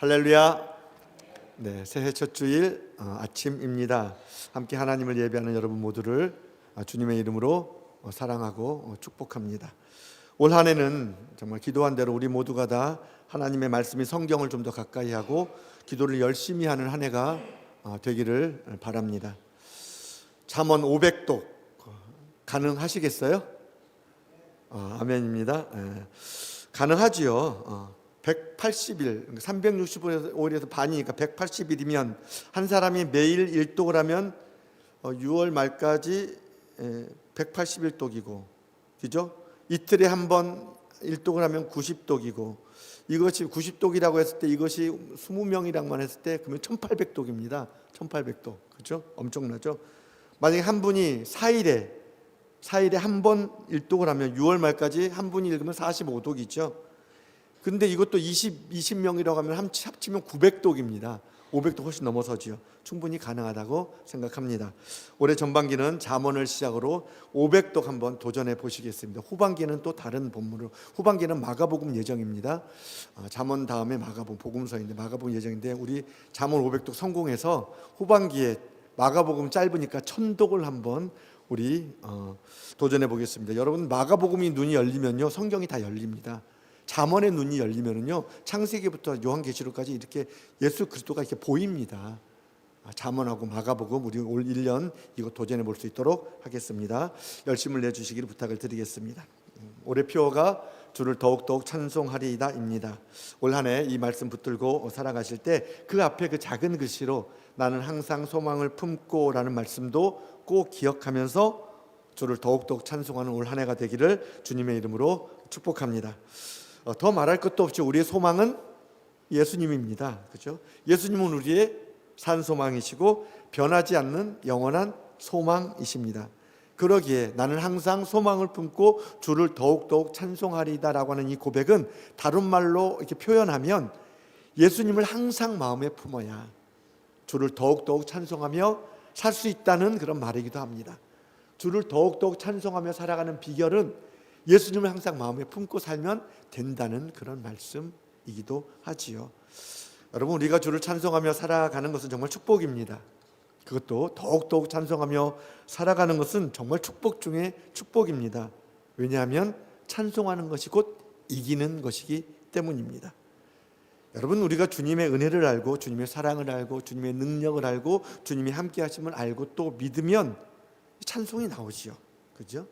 할렐루야. 네, 새해 첫 주일 어, 아침입니다. 함께 하나님을 예배하는 여러분 모두를 어, 주님의 이름으로 어, 사랑하고 어, 축복합니다. 올 한해는 정말 기도한 대로 우리 모두가 다 하나님의 말씀이 성경을 좀 더 가까이 하고 기도를 열심히 하는 한 해가 어, 되기를 바랍니다. 잠언 500독 가능하시겠어요? 어, 아멘입니다. 예. 가능하지요. 어, 180일, 365일에서 반이니까 180일이면 한 사람이 매일 1독을 하면 어, 6월 말까지 에, 180일독이고, 그죠? 이틀에 한 번 1독을 하면 90독이고, 이것이 90독이라고 했을 때 이것이 20명이랑만 했을 때 그러면 1800독입니다. 1800독. 그죠? 엄청나죠? 만약에 한 분이 4일에 4일에 한번 일독을 하면 6월 말까지 한 분이 읽으면 45독이죠. 근데 이것도 20 20명이라고 하면 함- 합치면 900독입니다. 500독 훨씬 넘어서지요. 충분히 가능하다고 생각합니다. 올해 전반기는 잠언을 시작으로 500독 한번 도전해 보시겠습니다. 후반기는 또 다른 본문으로 후반기는 마가복음 예정입니다. 아, 잠언 다음에 마가복음 복음서인데 마가복음 예정인데 우리 잠언 500독 성공해서 후반기에 마가복음 짧으니까 천독을 한번 우리 어, 도전해 보겠습니다. 여러분 마가복음이 눈이 열리면요 성경이 다 열립니다. 잠언의 눈이 열리면은요 창세기부터 요한계시록까지 이렇게 예수 그리스도가 이렇게 보입니다. 아, 잠언하고 마가복음 우리 올 1년 이거 도전해 볼 수 있도록 하겠습니다. 열심을 내 주시기를 부탁을 드리겠습니다. 음, 올해 표어가 주를 더욱더욱 찬송하리이다입니다. 올 한 해 이 말씀 붙들고 살아가실 때 그 앞에 그 작은 글씨로 나는 항상 소망을 품고라는 말씀도 꼭 기억하면서 주를 더욱더욱 찬송하는 올 한 해가 되기를 주님의 이름으로 축복합니다. 어, 더 말할 것도 없이 우리의 소망은 예수님입니다. 그죠? 예수님은 우리의 산 소망이시고 변하지 않는 영원한 소망이십니다. 그러기에 나는 항상 소망을 품고 주를 더욱더욱 찬송하리다라고 하는 이 고백은 다른 말로 이렇게 표현하면 예수님을 항상 마음에 품어야 주를 더욱더욱 찬송하며 살 수 있다는 그런 말이기도 합니다. 주를 더욱더욱 찬송하며 살아가는 비결은 예수님을 항상 마음에 품고 살면 된다는 그런 말씀이기도 하지요. 여러분 우리가 주를 찬송하며 살아가는 것은 정말 축복입니다. 그것도 더욱더욱 찬송하며 살아가는 것은 정말 축복 중에 축복입니다. 왜냐하면 찬송하는 것이 곧 이기는 것이기 때문입니다. 여러분 우리가 주님의 은혜를 알고 주님의 사랑을 알고 주님의 능력을 알고 주님이 함께 하심을 알고 또 믿으면 찬송이 나오지요. 그죠?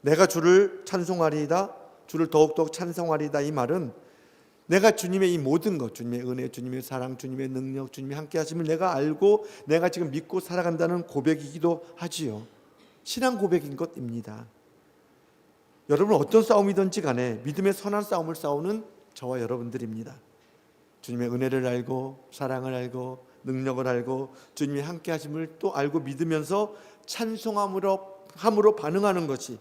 내가 주를 찬송하리이다. 주를 더욱더욱 찬송하리이다 이 말은 내가 주님의 이 모든 것, 주님의 은혜, 주님의 사랑, 주님의 능력, 주님이 함께 하심을 내가 알고 내가 지금 믿고 살아간다는 고백이기도 하지요. 신앙 고백인 것입니다. 여러분 어떤 싸움이든지 간에 믿음의 선한 싸움을 싸우는 저와 여러분들입니다. 주님의 은혜를 알고 사랑을 알고 능력을 알고 주님이 함께 하심을 또 알고 믿으면서 찬송함으로 함으로 반응하는 것이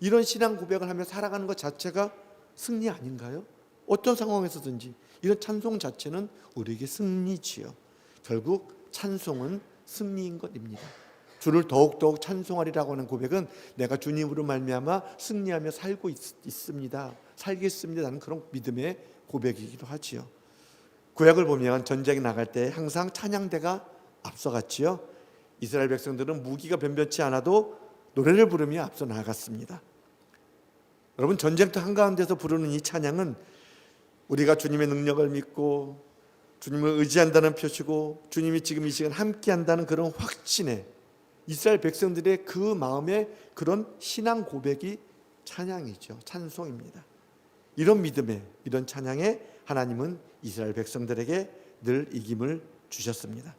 이런 신앙 고백을 하며 살아가는 것 자체가 승리 아닌가요? 어떤 상황에서든지 이런 찬송 자체는 우리에게 승리지요. 결국 찬송은 승리인 것입니다. 주를 더욱더욱 찬송하리라고 하는 고백은 내가 주님으로 말미암아 승리하며 살고 있, 있습니다. 살겠습니다는 그런 믿음의 고백이기도 하지요. 구약을 보면 전쟁에 나갈 때 항상 찬양대가 앞서갔지요. 이스라엘 백성들은 무기가 변변치 않아도 노래를 부르며 앞서 나갔습니다. 여러분 전쟁터 한가운데서 부르는 이 찬양은 우리가 주님의 능력을 믿고 주님을 의지한다는 표시고 주님이 지금 이 시간 함께 한다는 그런 확신에 이스라엘 백성들의 그 마음에 그런 신앙 고백이 찬양이죠. 찬송입니다. 이런 믿음에 이런 찬양에 하나님은 이스라엘 백성들에게 늘 이김을 주셨습니다.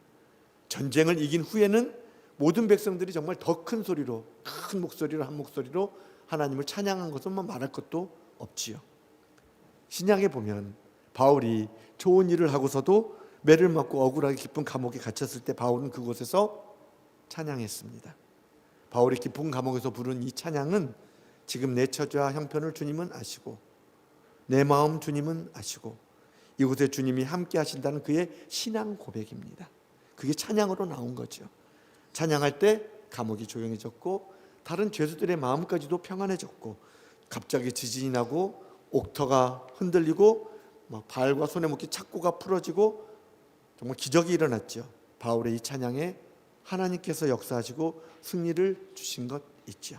전쟁을 이긴 후에는 모든 백성들이 정말 더 큰 소리로 큰 목소리로 한 목소리로 하나님을 찬양한 것은 말할 것도 없지요. 신약에 보면 바울이 좋은 일을 하고서도 매를 맞고 억울하게 깊은 감옥에 갇혔을 때 바울은 그곳에서 찬양했습니다. 바울이 깊은 감옥에서 부른 이 찬양은 지금 내 처자 형편을 주님은 아시고 내 마음 주님은 아시고 이곳에 주님이 함께 하신다는 그의 신앙 고백입니다. 그게 찬양으로 나온 거죠. 찬양할 때 감옥이 조용해졌고 다른 죄수들의 마음까지도 평안해졌고 갑자기 지진이 나고 옥터가 흔들리고 막 발과 손에 묶인 착고가 풀어지고 정말 기적이 일어났죠. 바울의 이 찬양에 하나님께서 역사하시고 승리를 주신 것 있죠.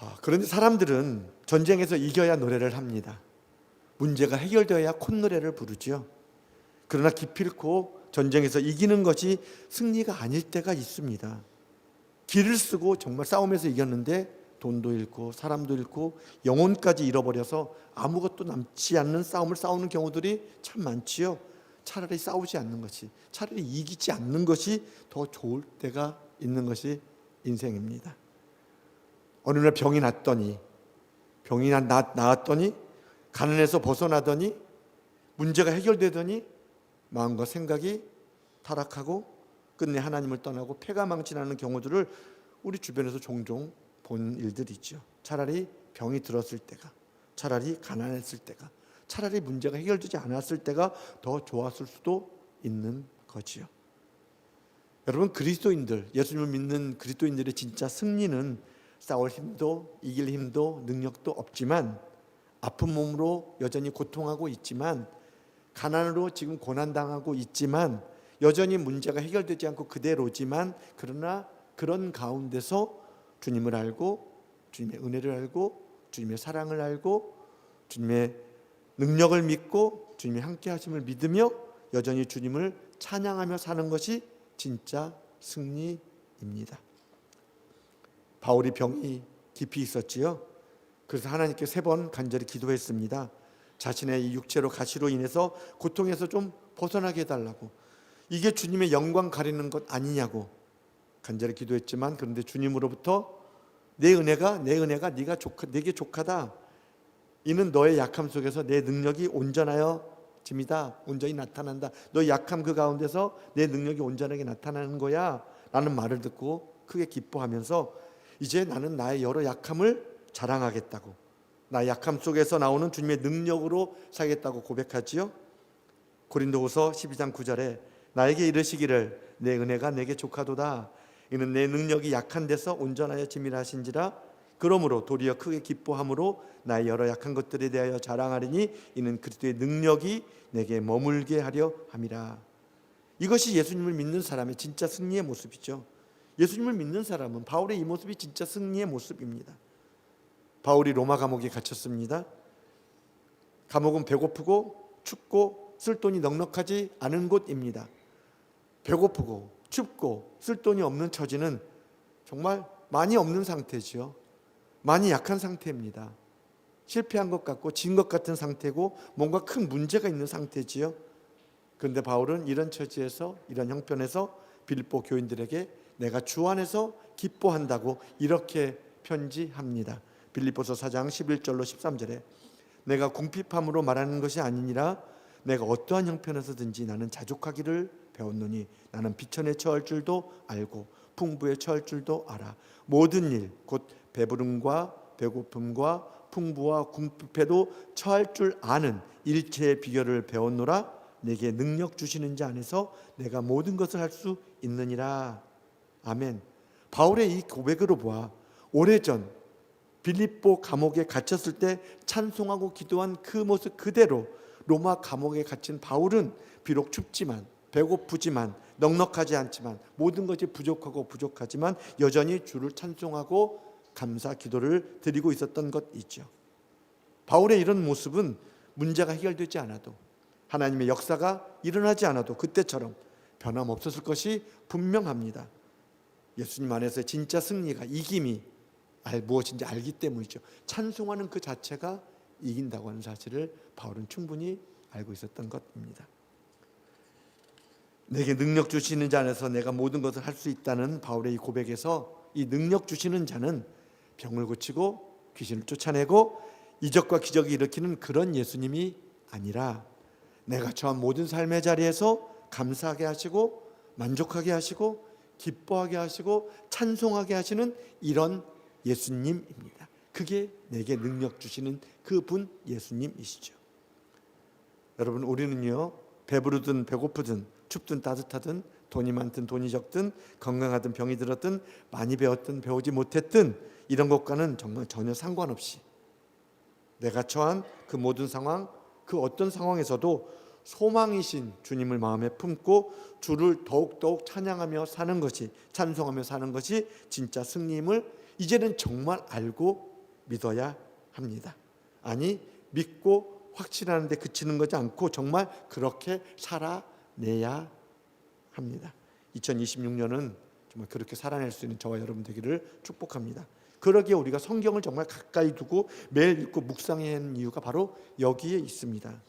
아, 그런데 사람들은 전쟁에서 이겨야 노래를 합니다. 문제가 해결되어야 콧노래를 부르죠. 그러나 기필코 전쟁에서 이기는 것이 승리가 아닐 때가 있습니다. 길을 쓰고 정말 싸움에서 이겼는데 돈도 잃고 사람도 잃고 영혼까지 잃어버려서 아무것도 남지 않는 싸움을 싸우는 경우들이 참 많지요. 차라리 싸우지 않는 것이 차라리 이기지 않는 것이 더 좋을 때가 있는 것이 인생입니다. 어느 날 병이 났더니 병이 나, 나았더니 가난에서 벗어나더니 문제가 해결되더니 마음과 생각이 타락하고 끝내 하나님을 떠나고 폐가 망신하는 경우들을 우리 주변에서 종종 본 일들이죠. 차라리 병이 들었을 때가, 차라리 가난했을 때가, 차라리 문제가 해결되지 않았을 때가 더 좋았을 수도 있는 거지요. 여러분 그리스도인들, 예수님을 믿는 그리스도인들의 진짜 승리는 싸울 힘도 이길 힘도 능력도 없지만 아픈 몸으로 여전히 고통하고 있지만 가난으로 지금 고난 당하고 있지만 여전히 문제가 해결되지 않고 그대로지만 그러나 그런 가운데서 주님을 알고 주님의 은혜를 알고 주님의 사랑을 알고 주님의 능력을 믿고 주님의 함께 하심을 믿으며 여전히 주님을 찬양하며 사는 것이 진짜 승리입니다. 바울이 병이 깊이 있었지요. 그래서 하나님께 세 번 간절히 기도했습니다. 자신의 이 육체로 가시로 인해서 고통에서 좀 벗어나게 해달라고. 이게 주님의 영광 가리는 것 아니냐고 간절히 기도했지만 그런데 주님으로부터 내 은혜가 내 은혜가 네가 조카 내게 족하다. 이는 너의 약함 속에서 내 능력이 온전하여 짐이다. 온전히 나타난다. 너 약함 그 가운데서 내 능력이 온전하게 나타나는 거야. 라는 말을 듣고 크게 기뻐하면서 이제 나는 나의 여러 약함을 자랑하겠다고. 나 약함 속에서 나오는 주님의 능력으로 살겠다고 고백하지요. 고린도후서 12장 9절에 나에게 이르시기를 내 은혜가 내게 족하도다. 이는 내 능력이 약한 데서 온전하여 지밀하신지라 그러므로 도리어 크게 기뻐함으로 나의 여러 약한 것들에 대하여 자랑하리니 이는 그리스도의 능력이 내게 머물게 하려 함이라. 이것이 예수님을 믿는 사람의 진짜 승리의 모습이죠. 예수님을 믿는 사람은 바울의 이 모습이 진짜 승리의 모습입니다. 바울이 로마 감옥에 갇혔습니다. 감옥은 배고프고 춥고 쓸 돈이 넉넉하지 않은 곳입니다. 배고프고 춥고 쓸 돈이 없는 처지는 정말 많이 없는 상태지요. 많이 약한 상태입니다. 실패한 것 같고 진 것 같은 상태고 뭔가 큰 문제가 있는 상태지요. 그런데 바울은 이런 처지에서 이런 형편에서 빌보 교인들에게 내가 주 안에서 기뻐한다고 이렇게 편지합니다. 빌립보서 4장 11절로 13절에 내가 궁핍함으로 말하는 것이 아니니라 내가 어떠한 형편에서든지 나는 자족하기를 배웠노니 나는 비천에 처할 줄도 알고 풍부에 처할 줄도 알아. 모든 일 곧 배부름과 배고픔과 풍부와 궁핍에도 처할 줄 아는 일체의 비결을 배웠노라. 내게 능력 주시는 자 안에서 내가 모든 것을 할 수 있느니라. 아멘. 바울의 이 고백으로 보아 오래전 빌립보 감옥에 갇혔을 때 찬송하고 기도한 그 모습 그대로 로마 감옥에 갇힌 바울은 비록 춥지만 배고프지만 넉넉하지 않지만 모든 것이 부족하고 부족하지만 여전히 주를 찬송하고 감사 기도를 드리고 있었던 것 있죠. 바울의 이런 모습은 문제가 해결되지 않아도 하나님의 역사가 일어나지 않아도 그때처럼 변함없었을 것이 분명합니다. 예수님 안에서 진짜 승리가 이김이 알 무엇인지 알기 때문이죠. 찬송하는 그 자체가 이긴다고 하는 사실을 바울은 충분히 알고 있었던 것입니다. 내게 능력 주시는 자 안에서 내가 모든 것을 할 수 있다는 바울의 이 고백에서 이 능력 주시는 자는 병을 고치고 귀신을 쫓아내고 이적과 기적을 일으키는 그런 예수님이 아니라 내가 처한 모든 삶의 자리에서 감사하게 하시고 만족하게 하시고 기뻐하게 하시고 찬송하게 하시는 이런 예수님입니다. 그게 내게 능력 주시는 그분 예수님이시죠. 여러분 우리는요 배부르든 배고프든 춥든 따뜻하든 돈이 많든 돈이 적든 건강하든 병이 들었든 많이 배웠든 배우지 못했든 이런 것과는 정말 전혀 상관없이 내가 처한 그 모든 상황 그 어떤 상황에서도 소망이신 주님을 마음에 품고 주를 더욱더욱 찬양하며 사는 것이 찬송하며 사는 것이 진짜 승리임을 이제는 정말 알고 믿어야 합니다. 아니 믿고 확신하는데 그치는 것이 않고 정말 그렇게 살아 내야 합니다. 2026년은 정말 그렇게 살아낼 수 있는 저와 여러분 되기를 축복합니다. 그러기에 우리가 성경을 정말 가까이 두고 매일 읽고 묵상해야 하는 이유가 바로 여기에 있습니다.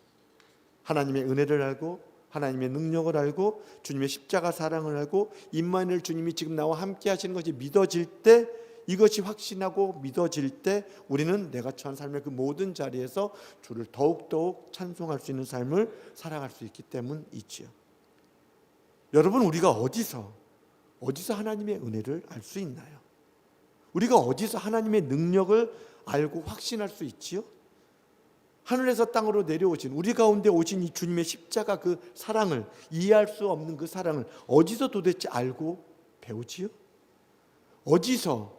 하나님의 은혜를 알고 하나님의 능력을 알고 주님의 십자가 사랑을 알고 임마누엘 주님이 지금 나와 함께 하시는 것이 믿어질 때 이것이 확신하고 믿어질 때 우리는 내가 처한 삶의 그 모든 자리에서 주를 더욱더욱 찬송할 수 있는 삶을 살아갈 수 있기 때문이지요. 여러분 우리가 어디서 어디서 하나님의 은혜를 알 수 있나요? 우리가 어디서 하나님의 능력을 알고 확신할 수 있지요? 하늘에서 땅으로 내려오신 우리 가운데 오신 이 주님의 십자가 그 사랑을 이해할 수 없는 그 사랑을 어디서 도대체 알고 배우지요? 어디서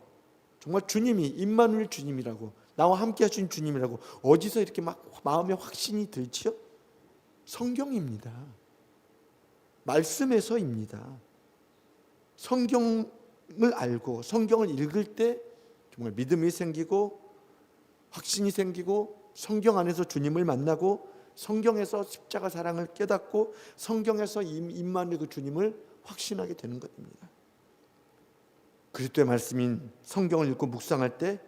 정말 주님이 임마누엘 주님이라고 나와 함께 하신 주님이라고 어디서 이렇게 막 마음에 확신이 들지요? 성경입니다. 말씀에서입니다. 성경을 알고 성경을 읽을 때 정말 믿음이 생기고 확신이 생기고 성경 안에서 주님을 만나고 성경에서 십자가 사랑을 깨닫고 성경에서 임마누엘 그 주님을 확신하게 되는 것입니다. 그리스도의 말씀인 성경을 읽고 묵상할 때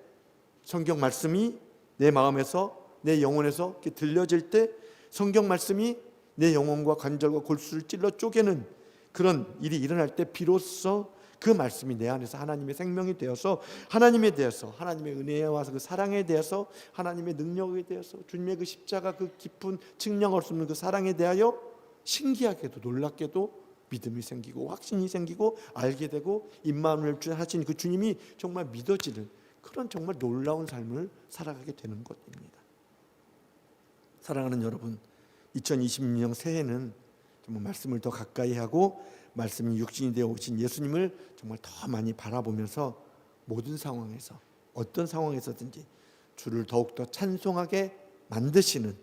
성경 말씀이 내 마음에서 내 영혼에서 들려질 때 성경 말씀이 내 영혼과 관절과 골수를 찔러 쪼개는 그런 일이 일어날 때 비로소 그 말씀이 내 안에서 하나님의 생명이 되어서 하나님에 대해서 하나님의 은혜에 와서 그 사랑에 대해서 하나님의 능력에 대해서 주님의 그 십자가 그 깊은 측량할 수 없는 그 사랑에 대하여 신기하게도 놀랍게도 믿음이 생기고 확신이 생기고 알게 되고 임마누엘 주 하신 그 주님이 정말 믿어지는 그런 정말 놀라운 삶을 살아가게 되는 것입니다. 사랑하는 여러분, 2026년 새해는 정말 말씀을 더 가까이 하고 말씀이 육신이 되어 오신 예수님을 정말 더 많이 바라보면서 모든 상황에서 어떤 상황에서든지 주를 더욱더 찬송하게 만드시는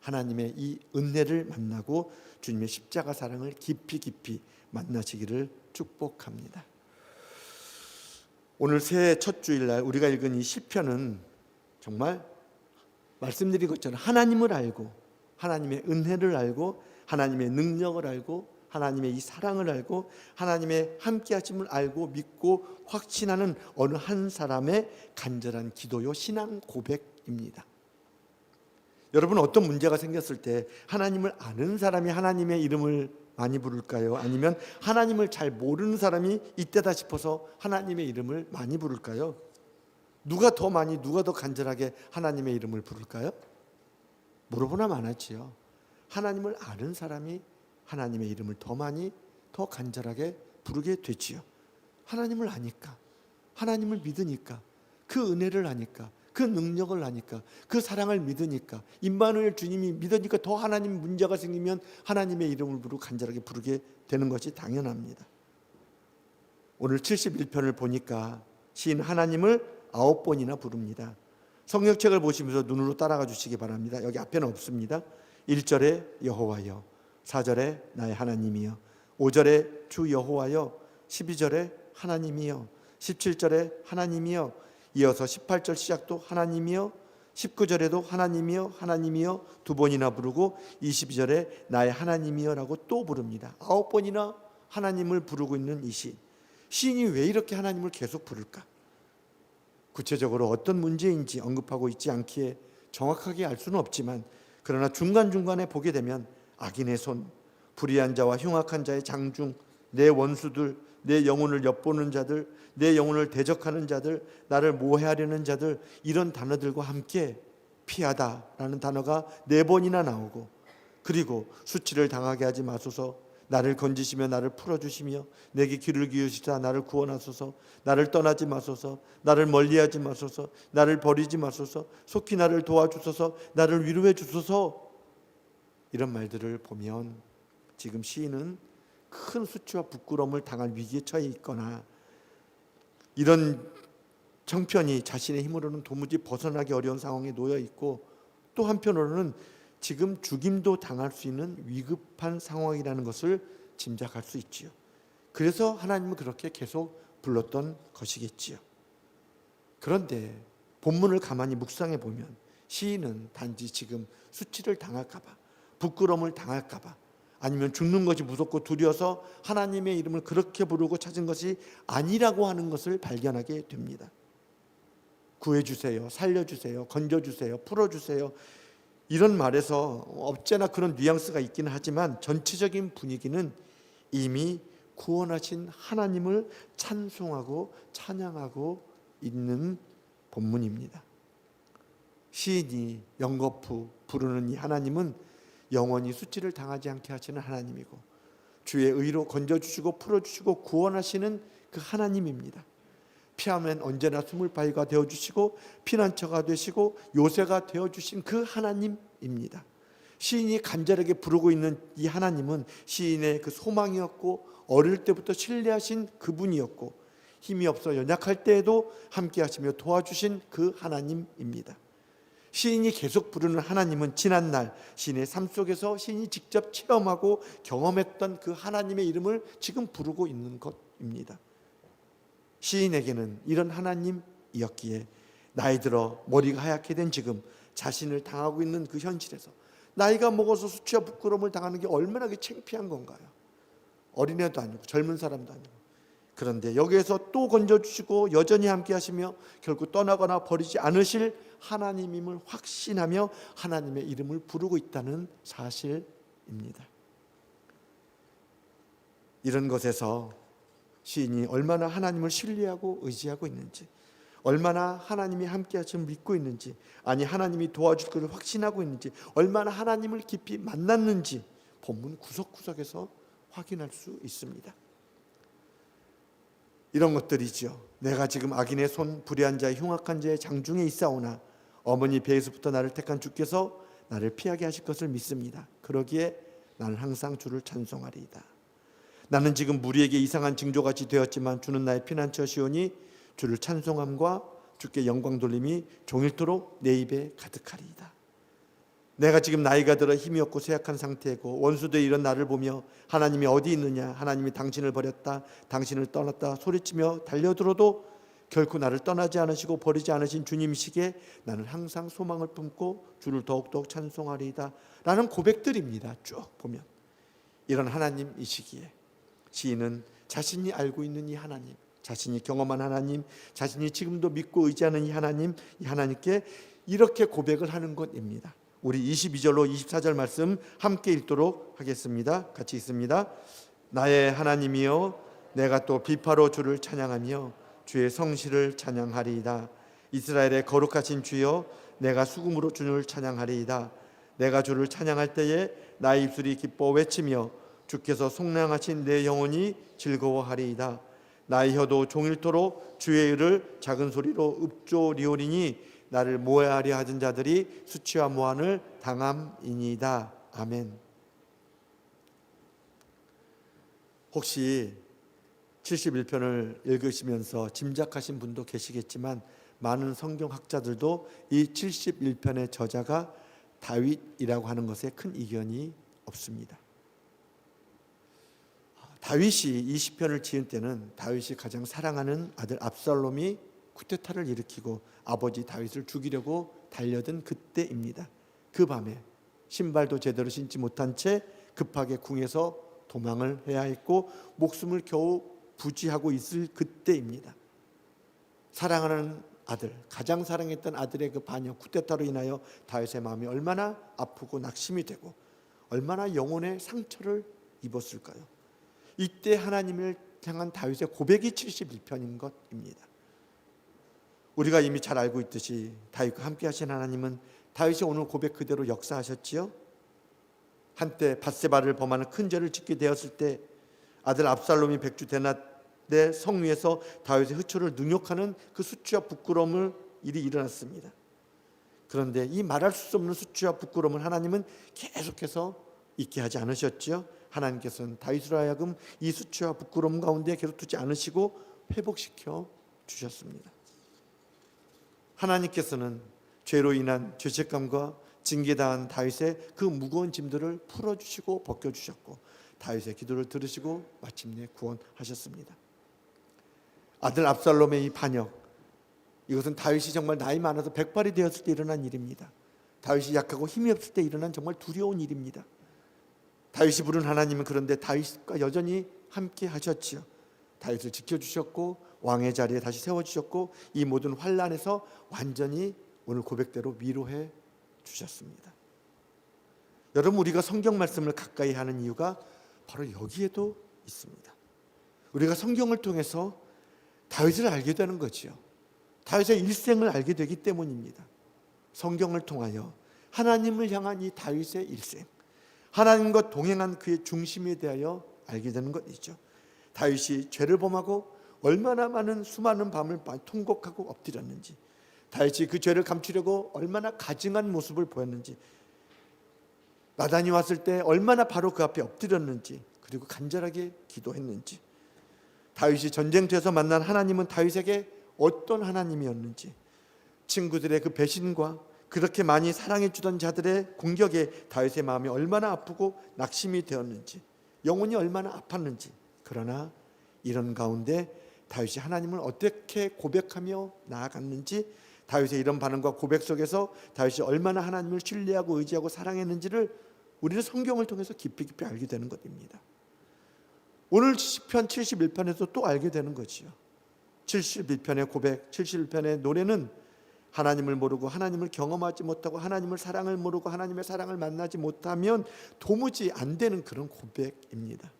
하나님의 이 은혜를 만나고 주님의 십자가 사랑을 깊이 깊이 만나시기를 축복합니다. 오늘 새해 첫 주일날 우리가 읽은 이 시편은 정말 말씀드린 것처럼 하나님을 알고 하나님의 은혜를 알고 하나님의 능력을 알고 하나님의 이 사랑을 알고 하나님의 함께 하심을 알고 믿고 확신하는 어느 한 사람의 간절한 기도요 신앙 고백입니다. 여러분 어떤 문제가 생겼을 때 하나님을 아는 사람이 하나님의 이름을 많이 부를까요? 아니면 하나님을 잘 모르는 사람이 이때다 싶어서 하나님의 이름을 많이 부를까요? 누가 더 많이 누가 더 간절하게 하나님의 이름을 부를까요? 물어보나 많았지요. 하나님을 아는 사람이 하나님의 이름을 더 많이 더 간절하게 부르게 되지요. 하나님을 아니까 하나님을 믿으니까 그 은혜를 아니까 그 능력을 아니까 그 사랑을 믿으니까 임마누엘 주님이 믿으니까 더 하나님 문제가 생기면 하나님의 이름을 부르고 간절하게 부르게 되는 것이 당연합니다. 오늘 71편을 보니까 시인 하나님을 아홉 번이나 부릅니다. 성경책을 보시면서 눈으로 따라가 주시기 바랍니다. 여기 앞에는 없습니다. 1절에 여호와여, 4절에 나의 하나님이여, 5절에 주 여호와여, 12절에 하나님이여, 17절에 하나님이여, 이어서 18절 시작도 하나님이여 19절에도 하나님이여 하나님이여 두 번이나 부르고 22절에 나의 하나님이여라고 또 부릅니다. 아홉 번이나 하나님을 부르고 있는 이 시. 시인이 왜 이렇게 하나님을 계속 부를까? 구체적으로 어떤 문제인지 언급하고 있지 않기에 정확하게 알 수는 없지만 그러나 중간중간에 보게 되면 악인의 손, 불의한 자와 흉악한 자의 장중, 내 원수들, 내 영혼을 엿보는 자들, 내 영혼을 대적하는 자들, 나를 모해하려는 자들 이런 단어들과 함께 피하다라는 단어가 네 번이나 나오고 그리고 수치를 당하게 하지 마소서. 나를 건지시며 나를 풀어주시며 내게 귀를 기울이시다 나를 구원하소서. 나를 떠나지 마소서. 나를 멀리하지 마소서. 나를 버리지 마소서. 속히 나를 도와주소서. 나를 위로해 주소서. 이런 말들을 보면 지금 시인은 큰 수치와 부끄러움을 당할 위기에 처해 있거나 이런 정편이 자신의 힘으로는 도무지 벗어나기 어려운 상황에 놓여 있고 또 한편으로는 지금 죽임도 당할 수 있는 위급한 상황이라는 것을 짐작할 수 있지요. 그래서 하나님은 그렇게 계속 불렀던 것이겠지요. 그런데 본문을 가만히 묵상해 보면 시인은 단지 지금 수치를 당할까봐, 부끄러움을 당할까봐, 아니면 죽는 것이 무섭고 두려워서 하나님의 이름을 그렇게 부르고 찾은 것이 아니라고 하는 것을 발견하게 됩니다. 구해주세요, 살려주세요, 건져주세요, 풀어주세요. 이런 말에서 없제나 그런 뉘앙스가 있기는 하지만 전체적인 분위기는 이미 구원하신 하나님을 찬송하고 찬양하고 있는 본문입니다. 시인이 영거푸 부르는 이 하나님은 영원히 수치를 당하지 않게 하시는 하나님이고 주의 의로 건져 주시고 풀어 주시고 구원하시는 그 하나님입니다. 피하면 언제나 숨을 바위가 되어 주시고 피난처가 되시고 요새가 되어 주신 그 하나님입니다. 시인이 간절하게 부르고 있는 이 하나님은 시인의 그 소망이었고 어릴 때부터 신뢰하신 그분이었고 힘이 없어 연약할 때에도 함께 하시며 도와주신 그 하나님입니다. 시인이 계속 부르는 하나님은 지난날 시인의 삶 속에서 시인이 직접 체험하고 경험했던 그 하나님의 이름을 지금 부르고 있는 것입니다. 시인에게는 이런 하나님이었기에 나이 들어 머리가 하얗게 된 지금 자신을 당하고 있는 그 현실에서 나이가 먹어서 수치와 부끄러움을 당하는 게 얼마나 그 창피한 건가요? 어린애도 아니고 젊은 사람도 아니고 그런데 여기에서 또 건져주시고 여전히 함께 하시며 결국 떠나거나 버리지 않으실 하나님임을 확신하며 하나님의 이름을 부르고 있다는 사실입니다. 이런 것에서 시인이 얼마나 하나님을 신뢰하고 의지하고 있는지, 얼마나 하나님이 함께 하심을 믿고 있는지, 아니 하나님이 도와줄 것을 확신하고 있는지, 얼마나 하나님을 깊이 만났는지 본문 구석구석에서 확인할 수 있습니다. 이런 것들이죠. 내가 지금 악인의 손, 불의한 자의 흉악한 자의 장중에 있사오나 어머니 배에서부터 나를 택한 주께서 나를 피하게 하실 것을 믿습니다. 그러기에 나는 항상 주를 찬송하리이다. 나는 지금 무리에게 이상한 징조같이 되었지만 주는 나의 피난처시오니 주를 찬송함과 주께 영광 돌림이 종일토록 내 입에 가득하리이다. 내가 지금 나이가 들어 힘이 없고 쇠약한 상태고 원수들이 이런 나를 보며 하나님이 어디 있느냐 하나님이 당신을 버렸다 당신을 떠났다 소리치며 달려들어도 결코 나를 떠나지 않으시고 버리지 않으신 주님이시기에 나는 항상 소망을 품고 주를 더욱더욱 찬송하리이다 라는 고백들입니다 쭉 보면 이런 하나님이시기에 시인은 자신이 알고 있는 이 하나님 자신이 경험한 하나님 자신이 지금도 믿고 의지하는 이 하나님 이 하나님께 이렇게 고백을 하는 것입니다 우리 22절로 24절 말씀 함께 읽도록 하겠습니다. 같이 있습니다. 나의 하나님이여 내가 또 비파로 주를 찬양하며 주의 성실을 찬양하리이다. 이스라엘의 거룩하신 주여 내가 수금으로 주를 찬양하리이다. 내가 주를 찬양할 때에 나의 입술이 기뻐 외치며 주께서 속량하신 내 영혼이 즐거워하리이다. 나의 혀도 종일토록 주의 일을 작은 소리로 읊조리오리니 나를 모해하려 하던 자들이 수치와 모한을 당함이니이다. 아멘. 혹시 71편을 읽으시면서 짐작하신 분도 계시겠지만 많은 성경 학자들도 이 71편의 저자가 다윗이라고 하는 것에 큰 이견이 없습니다. 다윗이 이 시편을 지은 때는 다윗이 가장 사랑하는 아들 압살롬이 쿠데타를 일으키고 아버지 다윗을 죽이려고 달려든 그때입니다. 그 밤에 신발도 제대로 신지 못한 채 급하게 궁에서 도망을 해야 했고 목숨을 겨우 부지하고 있을 그때입니다. 사랑하는 아들, 가장 사랑했던 아들의 그 반역 쿠데타로 인하여 다윗의 마음이 얼마나 아프고 낙심이 되고 얼마나 영혼의 상처를 입었을까요? 이때 하나님을 향한 다윗의 고백이 71편인 것입니다. 우리가 이미 잘 알고 있듯이 다윗과 함께 하신 하나님은 다윗이 오늘 고백 그대로 역사하셨지요. 한때 바세바를 범하는 큰 죄를 짓게 되었을 때 아들 압살롬이 백주 대낮 에성 위에서 다윗의 흑초를 능욕하는 그 수치와 부끄러움을 일이 일어났습니다. 그런데 이 말할 수 없는 수치와 부끄러움을 하나님은 계속해서 있게 하지 않으셨지요. 하나님께서는 다윗으로 하여금 이 수치와 부끄러움 가운데 계속 두지 않으시고 회복시켜 주셨습니다. 하나님께서는 죄로 인한 죄책감과 징계당한 다윗의 그 무거운 짐들을 풀어주시고 벗겨주셨고 다윗의 기도를 들으시고 마침내 구원하셨습니다. 아들 압살롬의 이 반역 이것은 다윗이 정말 나이 많아서 백발이 되었을 때 일어난 일입니다. 다윗이 약하고 힘이 없을 때 일어난 정말 두려운 일입니다. 다윗이 부른 하나님은 그런데 다윗과 여전히 함께 하셨지요. 다윗을 지켜 주셨고 왕의 자리에 다시 세워 주셨고 이 모든 환란에서 완전히 오늘 고백대로 위로해 주셨습니다. 여러분 우리가 성경 말씀을 가까이 하는 이유가 바로 여기에도 있습니다. 우리가 성경을 통해서 다윗을 알게 되는 거지요. 다윗의 일생을 알게 되기 때문입니다. 성경을 통하여 하나님을 향한 이 다윗의 일생, 하나님과 동행한 그의 중심에 대하여 알게 되는 것이죠. 다윗이 죄를 범하고 얼마나 많은 수많은 밤을 통곡하고 엎드렸는지, 다윗이 그 죄를 감추려고 얼마나 가증한 모습을 보였는지, 나단이 왔을 때 얼마나 바로 그 앞에 엎드렸는지, 그리고 간절하게 기도했는지, 다윗이 전쟁터에서 만난 하나님은 다윗에게 어떤 하나님이었는지, 친구들의 그 배신과 그렇게 많이 사랑해 주던 자들의 공격에 다윗의 마음이 얼마나 아프고 낙심이 되었는지, 영혼이 얼마나 아팠는지, 그러나 이런 가운데 다윗이 하나님을 어떻게 고백하며 나아갔는지 다윗의 이런 반응과 고백 속에서 다윗이 얼마나 하나님을 신뢰하고 의지하고 사랑했는지를 우리는 성경을 통해서 깊이 깊이 알게 되는 것입니다. 오늘 시편 71편에서 또 알게 되는 거지요. 71편의 고백, 71편의 노래는 하나님을 모르고 하나님을 경험하지 못하고 하나님을 사랑을 모르고 하나님의 사랑을 만나지 못하면 도무지 안 되는 그런 고백입니다.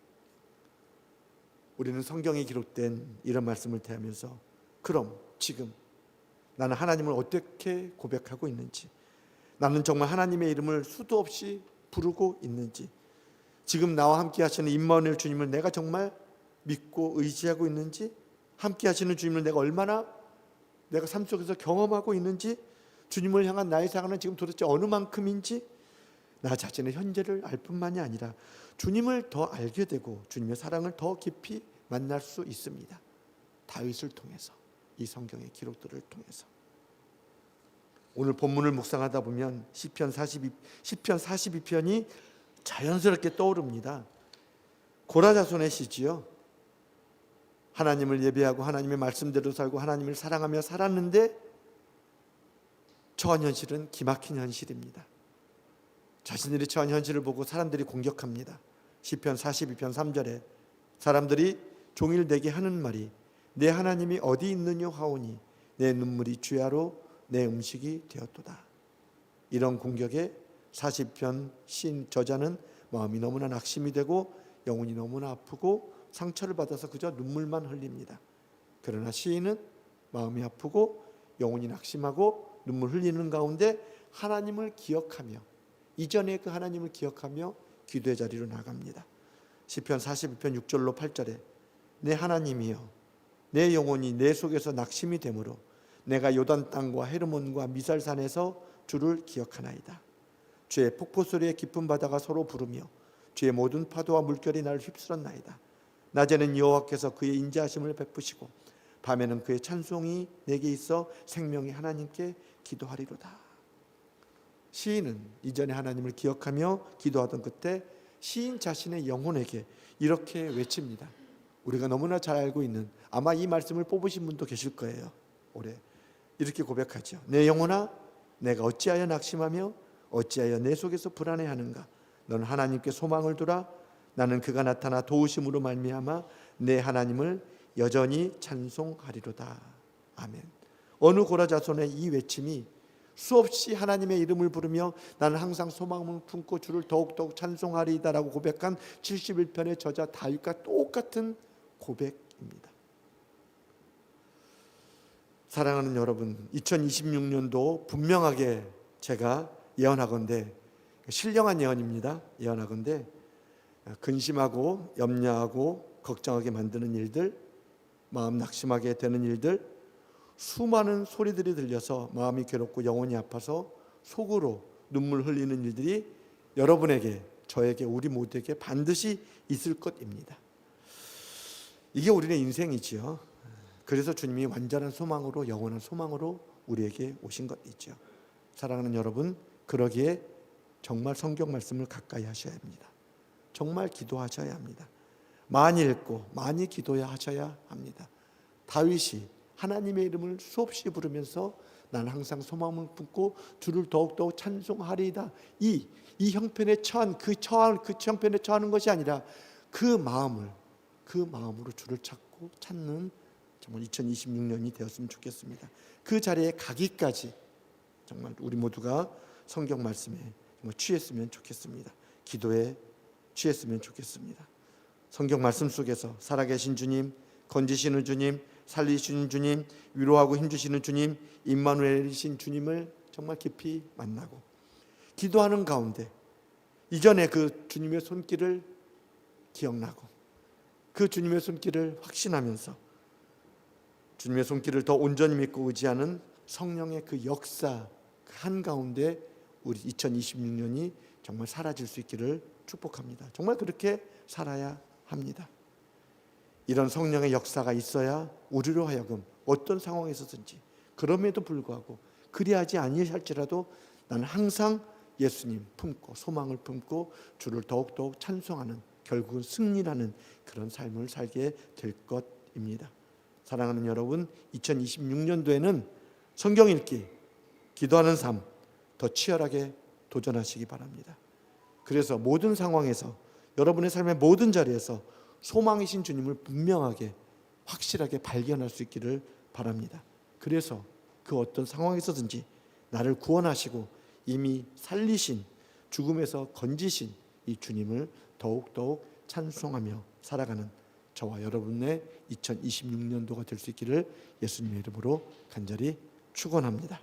우리는 성경에 기록된 이런 말씀을 대하면서 그럼 지금 나는 하나님을 어떻게 고백하고 있는지 나는 정말 하나님의 이름을 수도 없이 부르고 있는지 지금 나와 함께 하시는 임마누엘 주님을 내가 정말 믿고 의지하고 있는지 함께 하시는 주님을 내가 얼마나 내가 삶 속에서 경험하고 있는지 주님을 향한 나의 사랑은 지금 도대체 어느 만큼인지 나 자신의 현재를 알 뿐만이 아니라 주님을 더 알게 되고 주님의 사랑을 더 깊이 만날 수 있습니다. 다윗을 통해서 이 성경의 기록들을 통해서 오늘 본문을 묵상하다 보면 시편 42 시편 42편이 자연스럽게 떠오릅니다. 고라자손의 시지요. 하나님을 예배하고 하나님의 말씀대로 살고 하나님을 사랑하며 살았는데 처한 현실은 기막힌 현실입니다. 자신들이 처한 현실을 보고 사람들이 공격합니다. 시편 42편 3절에 사람들이 종일 내게 하는 말이 내 하나님이 어디 있느냐 하오니 내 눈물이 주야로 내 음식이 되었도다. 이런 공격에 40편 신 저자는 마음이 너무나 낙심이 되고 영혼이 너무나 아프고 상처를 받아서 그저 눈물만 흘립니다. 그러나 시인은 마음이 아프고 영혼이 낙심하고 눈물 흘리는 가운데 하나님을 기억하며 이전에 그 하나님을 기억하며 기도의 자리로 나갑니다. 시편 42편 6절로 8절에 내 하나님이여 내 영혼이 내 속에서 낙심이 되므로 내가 요단 땅과 헤르몬과 미살산에서 주를 기억하나이다. 주의 폭포 소리에 깊은 바다가 서로 부르며 주의 모든 파도와 물결이 나를 휩쓸었나이다. 낮에는 여호와께서 그의 인자하심을 베푸시고 밤에는 그의 찬송이 내게 있어 생명이 하나님께 기도하리로다. 시인은 이전에 하나님을 기억하며 기도하던 그때 시인 자신의 영혼에게 이렇게 외칩니다. 우리가 너무나 잘 알고 있는 아마 이 말씀을 뽑으신 분도 계실 거예요. 올해 이렇게 고백하죠. 내 영혼아, 내가 어찌하여 낙심하며 어찌하여 내 속에서 불안해하는가? 너는 하나님께 소망을 두라. 나는 그가 나타나 도우심으로 말미암아 내 하나님을 여전히 찬송하리로다. 아멘. 어느 고라 자손의 이 외침이 수없이 하나님의 이름을 부르며 나는 항상 소망을 품고 주를 더욱더욱 찬송하리이다라고 고백한 71편의 저자 다윗과 똑같은 고백입니다. 사랑하는 여러분, 2026년도 분명하게 제가 예언하건대 신령한 예언입니다. 예언하건대 근심하고 염려하고 걱정하게 만드는 일들, 마음 낙심하게 되는 일들, 수많은 소리들이 들려서 마음이 괴롭고 영혼이 아파서 속으로 눈물 흘리는 일들이 여러분에게, 저에게, 우리 모두에게 반드시 있을 것입니다. 이게 우리의 인생이지요. 그래서 주님이 완전한 소망으로 영원한 소망으로 우리에게 오신 것이죠. 사랑하는 여러분, 그러기에 정말 성경 말씀을 가까이 하셔야 합니다. 정말 기도하셔야 합니다. 많이 읽고 많이 기도야 하셔야 합니다. 다윗이 하나님의 이름을 수없이 부르면서 난 항상 소망을 품고 주를 더욱더욱 찬송하리이다. 이, 이 형편에 처한 그 처한 그 형편에 처하는 것이 아니라 그 마음을 그 마음으로 주를 찾고 찾는 정말 2026년이 되었으면 좋겠습니다. 그 자리에 가기까지 정말 우리 모두가 성경 말씀에 정말 취했으면 좋겠습니다. 기도에 취했으면 좋겠습니다. 성경 말씀 속에서 살아계신 주님, 건지시는 주님, 살리시는 주님, 위로하고 힘주시는 주님, 임마누엘이신 주님을 정말 깊이 만나고 기도하는 가운데 이전에 그 주님의 손길을 기억나고 그 주님의 손길을 확신하면서 주님의 손길을 더 온전히 믿고 의지하는 성령의 그 역사 그 한가운데 우리 2026년이 정말 사라질 수 있기를 축복합니다. 정말 그렇게 살아야 합니다. 이런 성령의 역사가 있어야 우리로 하여금 어떤 상황에서든지 그럼에도 불구하고 그리하지 아니할지라도 나는 항상 예수님 품고 소망을 품고 주를 더욱더욱 찬송하는 결국은 승리라는 그런 삶을 살게 될 것입니다. 사랑하는 여러분, 2026년도에는 성경 읽기, 기도하는 삶 더 치열하게 도전하시기 바랍니다. 그래서 모든 상황에서 여러분의 삶의 모든 자리에서 소망이신 주님을 분명하게 확실하게 발견할 수 있기를 바랍니다. 그래서 그 어떤 상황에서든지 나를 구원하시고 이미 살리신 죽음에서 건지신 이 주님을 더욱더욱 찬송하며 살아가는 저와 여러분의 2026년도가 될 수 있기를 예수님의 이름으로 간절히 축원합니다.